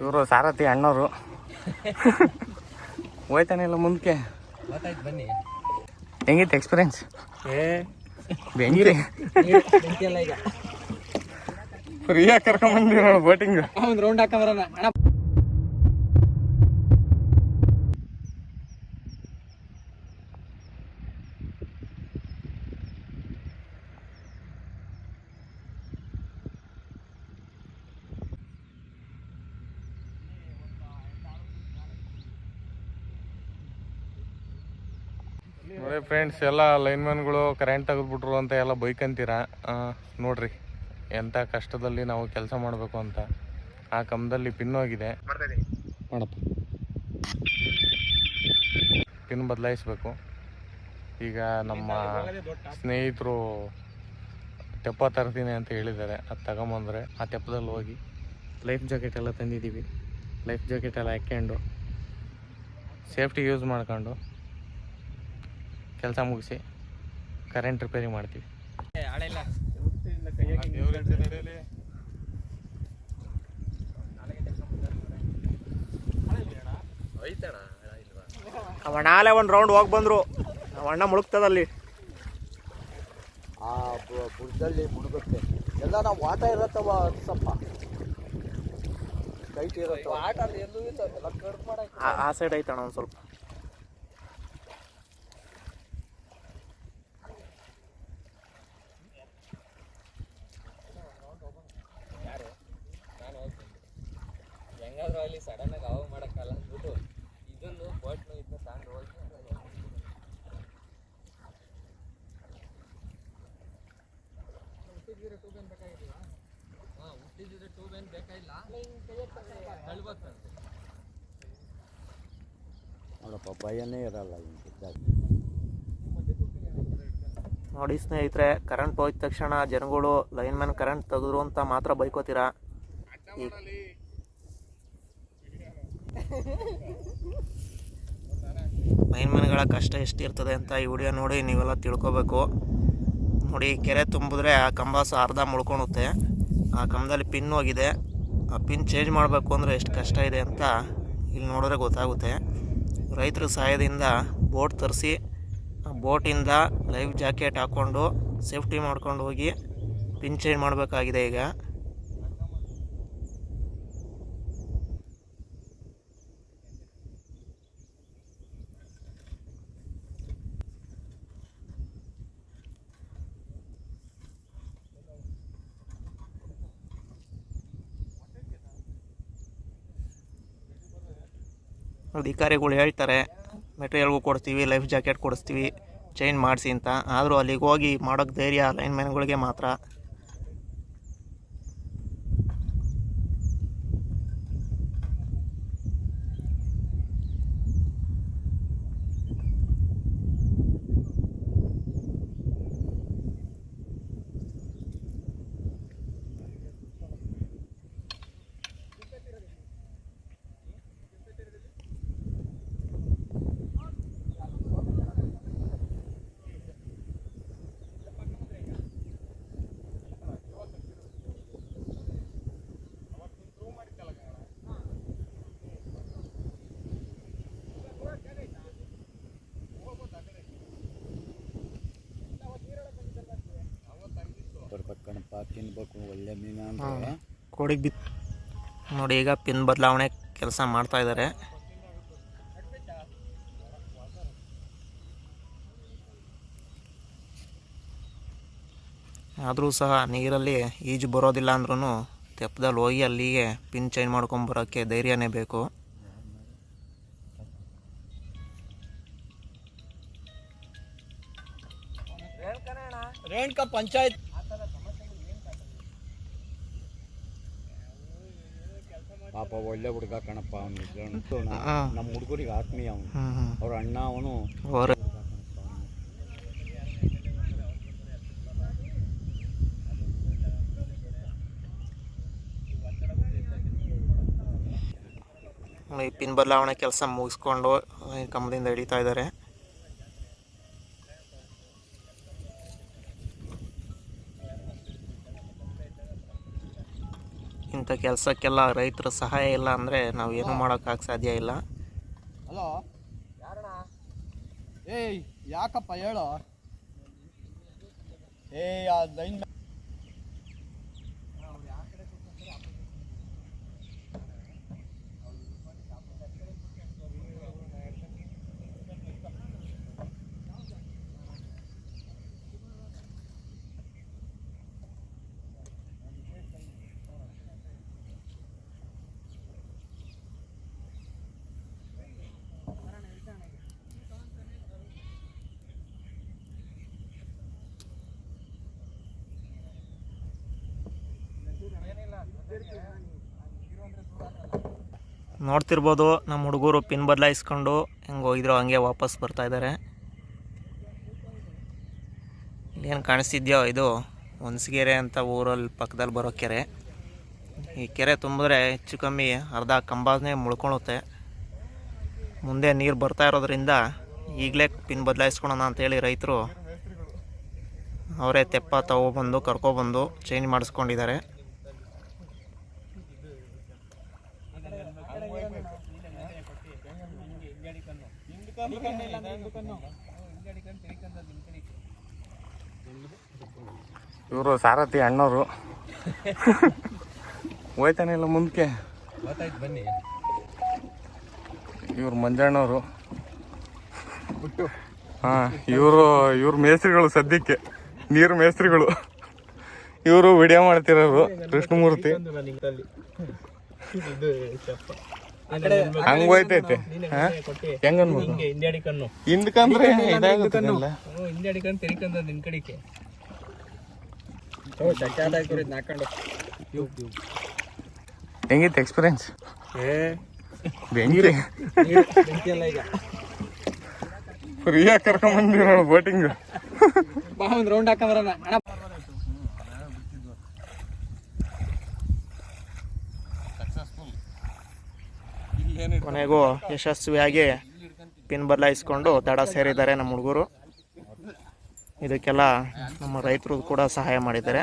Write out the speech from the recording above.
ಇವರು ಸಾರಥಿ ಅಣ್ಣವರು. ಹೋಯ್ತಾನೆ ಇಲ್ಲ ಮುಂದಕ್ಕೆ ಬನ್ನಿ. ಹೆಂಗಿತ್ತು ಎಕ್ಸ್ಪೀರಿಯನ್ಸ್ ಏ ಬೆಂಕಿ. ಫ್ರೀಯಾಗಿ ಕರ್ಕೊಂಡ್ಬಂದಿರೋಣ ಬೋಟಿಂಗ್ ಒಂದು ರೌಂಡ್ ಹಾಕೊಂಬರೋಣ ನೋಡಿ ಫ್ರೆಂಡ್ಸ್ ಎಲ್ಲ ಲೈನ್ಮನ್ಗಳು ಕರೆಂಟ್ ತೆಗೆದ್ಬಿಟ್ರು ಅಂತ ಎಲ್ಲ ಬೈಕ್ ಅಂತೀರಾ ನೋಡ್ರಿ ಎಂಥ ಕಷ್ಟದಲ್ಲಿ ನಾವು ಕೆಲಸ ಮಾಡಬೇಕು ಅಂತ. ಆ ಕಂಬದಲ್ಲಿ ಪಿನ್ ಹೋಗಿದೆ. ಮಾಡಪ್ಪ. ಪಿನ್ ಬದಲಾಯಿಸ್ಬೇಕು. ಈಗ ನಮ್ಮ ಸ್ನೇಹಿತರು ತೆಪ್ಪ ತರ್ತೀನಿ ಅಂತ ಹೇಳಿದ್ದಾರೆ. ಅದು ತಗೊಂಬಂದ್ರೆ ಆ ತೆಪ್ಪದಲ್ಲಿ ಹೋಗಿ ಲೈಫ್ ಜಾಕೆಟ್ ಎಲ್ಲ ತಂದಿದ್ದೀವಿ. ಲೈಫ್ ಜಾಕೆಟ್ ಎಲ್ಲ ಹಾಕ್ಕೊಂಡು ಸೇಫ್ಟಿ ಯೂಸ್ ಮಾಡ್ಕೊಂಡು ಕೆಲಸ ಮುಗಿಸಿ ಕರೆಂಟ್ ರಿಪೇರಿ ಮಾಡ್ತೀವಿ. ನಾಳೆ ಒಂದು ರೌಂಡ್ ಹೋಗಿ ಬಂದರು. ಅಣ್ಣ ಮುಳುಗ್ತದಲ್ಲಿ ಆ ಬುಡದಲ್ಲಿ ಮುಳುಗುತ್ತೆ. ಎಲ್ಲ ನಾವು ಆಟ ಇರತ್ತವ ಅನ್ಸಪ್ಪ. ಇರತ್ತವ. ಆಟ ಎಲ್ಲೂ ಕಟ್ ಮಾಡಕ್ಕೆ ಆ- ಆ ಸೈಡ್ ಐತಣ್ಣ ಒಂದು ಸ್ವಲ್ಪ. ಅಲ್ಲಿ ಸಡನ್ ಆಗಿ ಅವಾಗ ಮಾಡಕ್ಕಲ್ಲ ಅಂದ್ಬಿಟ್ಟು ಇದನ್ನು ಬೋಟ್ನು ಇದನ್ನ ತಗೊಂಡು ಹೋಗಿ ಹಾಂ ಹುಟ್ಟಿದ್ರೆ ಟೂ ಬೇಕಾಗಿಲ್ಲ ತಳ್ಬೋದಂತೆ ನೋಡಪ್ಪ ಭಯನೇ ಇರಲ್ಲ ನೋಡಿ ಸ್ನೇಹಿತರೆ ಕರೆಂಟ್ ಹೋಯ್ದ ತಕ್ಷಣ ಜನಗಳು ಲೈನ್ ಮ್ಯಾನ್ ಕರೆಂಟ್ ತೆಗೆದ್ರು ಅಂತ ಮಾತ್ರ ಬೈಕೋತೀರಾ? ಈ ಮನೆಗಳ ಕಷ್ಟ ಎಷ್ಟಿರ್ತದೆ ಅಂತ ಈ ವಿಡಿಯೋ ನೋಡಿ ನೀವೆಲ್ಲ ತಿಳ್ಕೊಬೇಕು. ನೋಡಿ, ಕೆರೆ ತುಂಬಿದ್ರೆ ಆ ಕಂಬ ಸಹ ಅರ್ಧ ಮುಳ್ಕೊಳುತ್ತೆ ಆ ಕಂಬದಲ್ಲಿ ಪಿನ್ ಹೋಗಿದೆ. ಆ ಪಿನ್ ಚೇಂಜ್ ಮಾಡಬೇಕು ಅಂದರೆ ಎಷ್ಟು ಕಷ್ಟ ಇದೆ ಅಂತ ಇಲ್ಲಿ ನೋಡಿದ್ರೆ ಗೊತ್ತಾಗುತ್ತೆ. ರೈತರ ಸಹಾಯದಿಂದ ಬೋಟ್ ತರಿಸಿ, ಆ ಬೋಟಿಂದ ಲೈಫ್ ಜಾಕೆಟ್ ಹಾಕ್ಕೊಂಡು ಸೇಫ್ಟಿ ಮಾಡ್ಕೊಂಡು ಹೋಗಿ ಪಿನ್ ಚೇಂಜ್ ಮಾಡಬೇಕಾಗಿದೆ ಈಗ. ಅಧಿಕಾರಿಗಳು ಹೇಳ್ತಾರೆ, ಮೆಟೀರಿಯಲ್ಗೂ ಕೊಡ್ತೀವಿ ಲೈಫ್ ಜಾಕೆಟ್ ಕೊಡಿಸ್ತೀವಿ ಚೇಂಜ್ ಮಾಡಿಸಿ ಅಂತ. ಆದರೂ ಅಲ್ಲಿಗೆ ಹೋಗಿ ಮಾಡೋಕ್ಕೆ ಧೈರ್ಯ, ಲೈನ್ ಮ್ಯಾನ್ಗಳಿಗೆ ಮಾತ್ರ ಬರ್ಬೇಕು ಕಣಪ್ಪ ತಿನ್ಬೇಕು ಒಳ್ಳೆ ಮೀನು ಅಂದ್ರೆ ಕೋಡಿಗೆ ಬಿತ್ ನೋಡಿ ಈಗ ಪಿನ್ ಬದಲಾವಣೆ ಕೆಲಸ ಮಾಡ್ತಾ ಇದ್ದಾರೆ ಆದರೂ ಸಹ ನೀರಲ್ಲಿ ಈಜು ಬರೋದಿಲ್ಲ ಅಂದ್ರೂ ತೆಪ್ಪದಲ್ಲಿ ಹೋಗಿ ಅಲ್ಲಿಗೆ ಪಿನ್ ಚೇಂಜ್ ಮಾಡ್ಕೊಂಬರೋಕ್ಕೆ ಧೈರ್ಯನೇ ಬೇಕು. ರೇಣುಕಾ ಪಂಚಾಯತ್. ಪಾಪ ಒಳ್ಳೆ ಹುಡುಗ ಕಣಪ್ಪ ಅವನು ನಮ್ಮ ಹುಡುಗರಿಗೆ ಆತ್ಮೀಯ ಅವನು. ಅವ್ರ ಅಣ್ಣ ಅವನು ಈ ಪಿನ್ ಬದಲಾವಣೆ ಕೆಲಸ ಮುಗಿಸ್ಕೊಂಡು ಕಂಬದಿಂದ ಹಿಡಿತಾ ಇದ್ದಾರೆ. ಇಂಥ ಕೆಲಸಕ್ಕೆಲ್ಲ ರೈತರ ಸಹಾಯ ಇಲ್ಲ ಅಂದರೆ ನಾವು ಏನೂ ಮಾಡೋಕ್ಕಾಗ ಸಾಧ್ಯ ಇಲ್ಲ. ಹಲೋ. ಏಯ್ ಯಾಕಪ್ಪ ಹೇಳೋ? ಏಯ್ ನೋಡ್ತಿರ್ಬೋದು ನಮ್ಮ ಹುಡುಗರು ಪಿನ್ ಬದಲಾಯಿಸ್ಕೊಂಡು ಹೆಂಗೆ ಹೋಗಿದ್ರು, ಹಂಗೆ ವಾಪಸ್ ಬರ್ತಾ ಇದ್ದಾರೆ. ಏನು ಕಾಣಿಸ್ತಿದ್ಯೋ ಇದು ಹೊನ್ಸ್ಗೆರೆ ಅಂತ ಊರಲ್ಲಿ ಪಕ್ಕದಲ್ಲಿ ಬರೋ ಕೆರೆ. ಈ ಕೆರೆ ತುಂಬಿದ್ರೆ ಹೆಚ್ಚು ಕಮ್ಮಿ ಅರ್ಧ ಕಂಬನೇ ಮುಳ್ಕೊಳುತ್ತೆ ಮುಂದೆ ನೀರು ಬರ್ತಾ ಇರೋದ್ರಿಂದ ಈಗಲೇ ಪಿನ್ ಬದಲಾಯಿಸ್ಕೊಳೋಣ ಅಂತೇಳಿ ರೈತರು ಅವರೇ ತೆಪ್ಪ ತಗೊಬಂದು, ಕರ್ಕೊಬಂದು ಚೇಂಜ್ ಮಾಡಿಸ್ಕೊಂಡಿದ್ದಾರೆ. ಇವರು ಸಾರಥಿ ಅಣ್ಣವರು. ಹೋಯ್ತಾನೆ ಇಲ್ಲ ಮುಂದಕ್ಕೆ. ಬನ್ನಿ ಇವ್ರು ಮಂಜಣ್ಣವರು. ಹಾ, ಇವರು, ಇವ್ರ ಮೇಸ್ತ್ರಿಗಳು ಸದ್ಯಕ್ಕೆ. ನೀರು ಮೇಸ್ತ್ರಿಗಳು. ಇವರು ವಿಡಿಯೋ ಮಾಡ್ತಿರೋರು ಕೃಷ್ಣಮೂರ್ತಿ. ಹಂಗ ಹೋಯ್ತೈತೆ. ಹೆಂಗ ಹಿಂದ್ಯಾಡಿ ಕಣ್ಣು. ಹಿಂದ್ಕಂದ್ರೆ ಇದಾಗುತ್ತಲ್ಲ ಹಿಂದ್ಯಾಡಿ ಕಣ್ಣು ತೆರಿಕಂದ ನಿನ್ ಕಡೆಗೆ. ನಾಕೊಂಡು. ಹೆಂಗಿತ್ತು ಎಕ್ಸ್ಪೀರಿಯನ್ಸ್ ಬೆಂಕಿ. ಫ್ರೀಯಾಗಿ ನೋಡು ಬೋಟಿಂಗ್ ಬಾ ಒಂದು ರೌಂಡ್ ಹಾಕೊಂಬರೋಣ ಕೊನೆಗೂ ಯಶಸ್ವಿಯಾಗಿ ಪಿನ್ ಬದಲಾಯಿಸ್ಕೊಂಡು ದಡ ಸೇರಿದ್ದಾರೆ ನಮ್ಮ ಹುಡುಗರು. ಇದಕ್ಕೆಲ್ಲ ನಮ್ಮ ರೈತರು ಕೂಡ ಸಹಾಯ ಮಾಡಿದ್ದಾರೆ.